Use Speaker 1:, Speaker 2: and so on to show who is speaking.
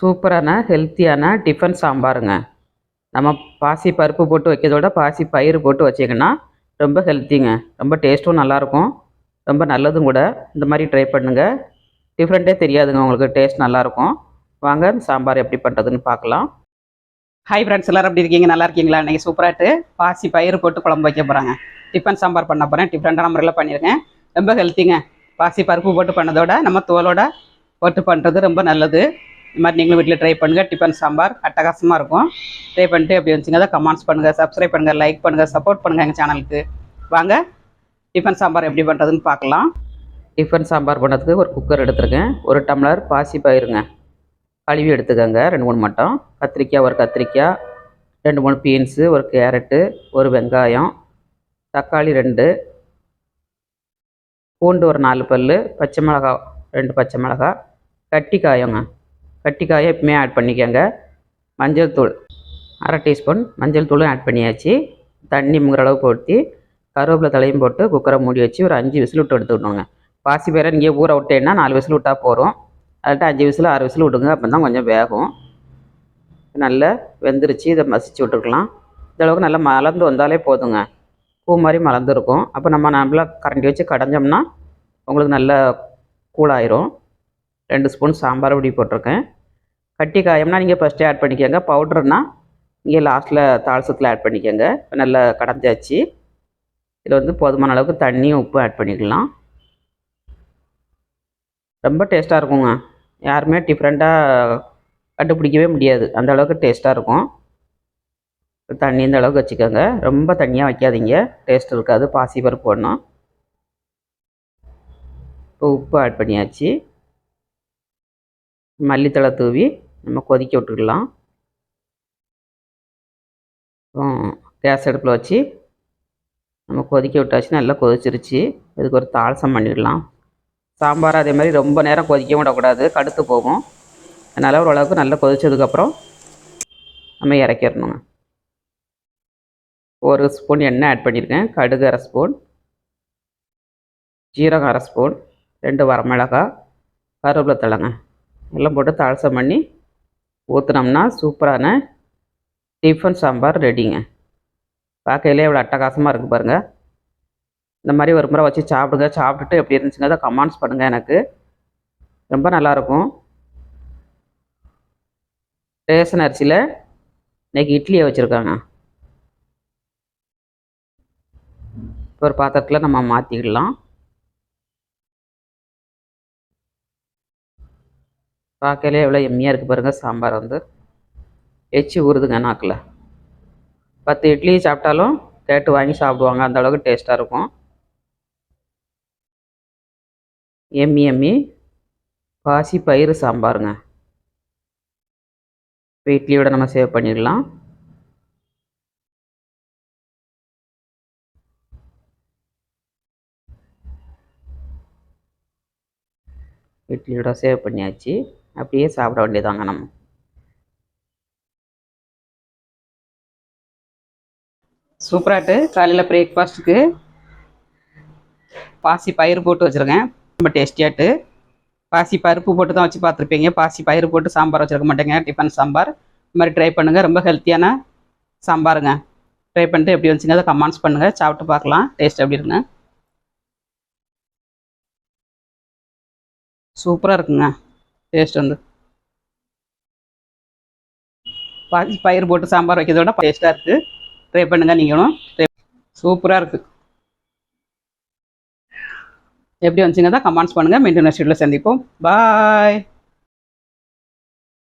Speaker 1: சூப்பரான ஹெல்த்தியான டிஃபன் சாம்பாருங்க நம்ம பாசி பருப்பு போட்டு வைக்கிறதோட பாசி பயிர் போட்டு வச்சிங்கன்னா ரொம்ப ஹெல்த்திங்க ரொம்ப டேஸ்ட்டும் நல்லாயிருக்கும் ரொம்ப நல்லதும் கூட இந்த மாதிரி ட்ரை பண்ணுங்கள் டிஃப்ரெண்ட்டே தெரியாதுங்க உங்களுக்கு டேஸ்ட் நல்லாயிருக்கும் வாங்க சாம்பார் எப்படி பண்ணுறதுன்னு பார்க்கலாம் ஹை ஃப்ரெண்ட்ஸ் எல்லோரும் எப்படி இருக்கீங்க நல்லா இருக்கீங்களா இன்றைக்கி சூப்பராகிட்டு பாசி பயிர் போட்டு குழம்பு வைக்க போகிறாங்க டிஃபன் சாம்பார் பண்ண போகிறேன் டிஃப்ரெண்ட்டான முறையில் பண்ணியிருக்கேன் ரொம்ப ஹெல்த்திங்க பாசி பருப்பு போட்டு பண்ணதோட நம்ம தோலோட போட்டு பண்ணுறது ரொம்ப நல்லது இந்த மாதிரி நீங்களும் வீட்டில் ட்ரை பண்ணுங்கள் டிஃபன் சாம்பார் அட்டகாசமாக இருக்கும் ட்ரை பண்ணிட்டு அப்படி வச்சுங்க அதை கமெண்ட்ஸ் பண்ணுங்கள் சப்ஸ்கிரைப் பண்ணுங்கள் லைக் பண்ணுங்கள் சப்போர்ட் பண்ணுங்கள் எங்கள் சேனலுக்கு வாங்க டிஃபன் சாம்பார் எப்படி பண்ணுறதுன்னு பார்க்கலாம் டிஃபன் சாம்பார் பண்ணுறதுக்கு ஒரு குக்கர் எடுத்துருக்கேன் ஒரு டம்ளர் பாசி பயிருங்க கழுவி எடுத்துக்கோங்க ரெண்டு மூணு மட்டும் கத்திரிக்காய் ஒரு கத்திரிக்காய் ரெண்டு மூணு பீன்ஸு ஒரு கேரட்டு ஒரு வெங்காயம் தக்காளி ரெண்டு பூண்டு ஒரு நாலு பல் பச்சை மிளகா ரெண்டு பச்சை மிளகா கட்டி காயங்க கட்டிக்காயை எப்பவுமே ஆட் பண்ணிக்கோங்க மஞ்சள் தூள் அரை டீஸ்பூன் மஞ்சள் தூளும் ஆட் பண்ணியாச்சு தண்ணி முங்குற அளவுக்கு ஊற்றி கருவேப்பிலை தலையும் போட்டு குக்கரை மூடி வச்சு ஒரு அஞ்சு விசில் விட்டு எடுத்துக்கணுங்க பாசி பேரை இங்கே ஊற விட்டேன்னா நாலு விசில் விட்டால் போகிறோம் அதுக்கிட்ட அஞ்சு விசில் ஆறு விசில் விடுங்க அப்போ தான் கொஞ்சம் வேகும் நல்லா வெந்துருச்சு இதை மசிச்சு விட்டுருக்கலாம் இந்தளவுக்கு நல்லா மலர்ந்து வந்தாலே போதுங்க பூ மாதிரி மலர்ந்துருக்கும் அப்போ நம்ம நல்லா கரண்டி வச்சு கடைஞ்சோம்னா உங்களுக்கு நல்லா கூழாயிரும் ரெண்டு ஸ்பூன் சாம்பார் பொடி போட்டிருக்கேன் கட்டி காயம்னா நீங்கள் ஃபஸ்ட்டே ஆட் பண்ணிக்கோங்க பவுடர்னா இங்கே லாஸ்ட்டில் தாளசத்தில் ஆட் பண்ணிக்கோங்க நல்லா கடந்தாச்சு இதில் வந்து போதுமான அளவுக்கு தண்ணியும் உப்பு ஆட் பண்ணிக்கலாம் ரொம்ப டேஸ்ட்டாக இருக்குங்க யாருமே டிஃப்ரெண்ட்டாக கண்டுபிடிக்கவே முடியாது அந்த அளவுக்கு டேஸ்ட்டாக இருக்கும் தண்ணி இந்த அளவுக்கு வச்சுக்கோங்க ரொம்ப தண்ணியாக வைக்காதீங்க டேஸ்ட் இருக்காது பாசி பருப்பு போடணும் இப்போ உப்பு ஆட் பண்ணியாச்சு மல்லித்தலை தூவி நம்ம கொதிக்க விட்டுக்கலாம் கேஸ் அடுப்பில் வச்சு நம்ம கொதிக்க விட்டாச்சு நல்லா கொதிச்சிருச்சு இதுக்கு ஒரு தாளசம் பண்ணிடலாம் சாம்பார் அதே மாதிரி ரொம்ப நேரம் கொதிக்க விடக்கூடாது கடுத்து போகும் அதனால் ஓரளவுக்கு நல்லா கொதித்ததுக்கப்புறம் நம்ம இறக்கிடணுங்க ஒரு ஸ்பூன் எண்ணெய் ஆட் பண்ணியிருக்கேன் கடுகு அரை ஸ்பூன் ஜீரகம் அரை ஸ்பூன் ரெண்டு வரமிளகா கருவேப்பிலை தலைங்க எல்லாம் போட்டு தாளசம் பண்ணி ஊற்றுனோம்னா சூப்பரான டிஃபன் சாம்பார் ரெடிங்க பார்க்கையிலே எவ்வளோ அட்டகாசமாக இருக்குது பாருங்கள் இந்த மாதிரி ஒரு முறை வச்சு சாப்பிடுங்க சாப்பிட்டுட்டு எப்படி இருந்துச்சுங்க அதை கமெண்ட்ஸ் பண்ணுங்கள் எனக்கு ரொம்ப நல்லாயிருக்கும் ரேஷன் அரிசியில் இன்றைக்கி இட்லியை வச்சுருக்காங்க ஒரு பாத்திரத்தில் நம்ம மாற்றிக்கலாம் பார்க்கலே எவ்வளோ எம்மியாக இருக்குது பாருங்கள் சாம்பார் வந்து எச்சி ஊறுதுங்க நாக்கில் பத்து இட்லி சாப்பிட்டாலும் கேட்டு வாங்கி சாப்பிடுவாங்க அந்த அளவுக்கு டேஸ்ட்டாக இருக்கும் எம்மி எம்மி பாசி பயிறு சாம்பாருங்க இப்போ இட்லியோட நம்ம சேவ் பண்ணிடலாம் இட்லியோட சேவ் பண்ணியாச்சு அப்படியே சாப்பிட வேண்டியதாங்க நம்ம சூப்பராட்டு காலையில் பிரேக்ஃபாஸ்ட்டுக்கு பாசி பயிறு போட்டு வச்சுருக்கேன் ரொம்ப டேஸ்டியாட்டு பாசி பருப்பு போட்டு தான் வச்சு பார்த்துருப்பீங்க பாசி பயிர் போட்டு சாம்பார் வச்சுருக்க மாட்டேங்க டிஃபன் சாம்பார் இந்த மாதிரி ட்ரை பண்ணுங்கள் ரொம்ப ஹெல்த்தியான சாம்பாருங்க ட்ரை பண்ணிட்டு எப்படி வந்துச்சுங்க அதை கமெண்ட்ஸ் பண்ணுங்கள் சாப்பிட்டு பார்க்கலாம் டேஸ்ட் எப்படி இருக்குங்க சூப்பராக இருக்குங்க டேஸ்ட் வந்து பாசி பயிர் போட்டு சாம்பார் வைக்கிறதோட டேஸ்ட்டாக இருக்குது ட்ரை பண்ணுங்க நீங்களும் சூப்பராக இருக்குது எப்படி வந்துச்சுங்க தான் கமெண்ட்ஸ் பண்ணுங்கள் மெயின்டெனன்ஸ் வீட்டில் சந்திப்போம் பாய்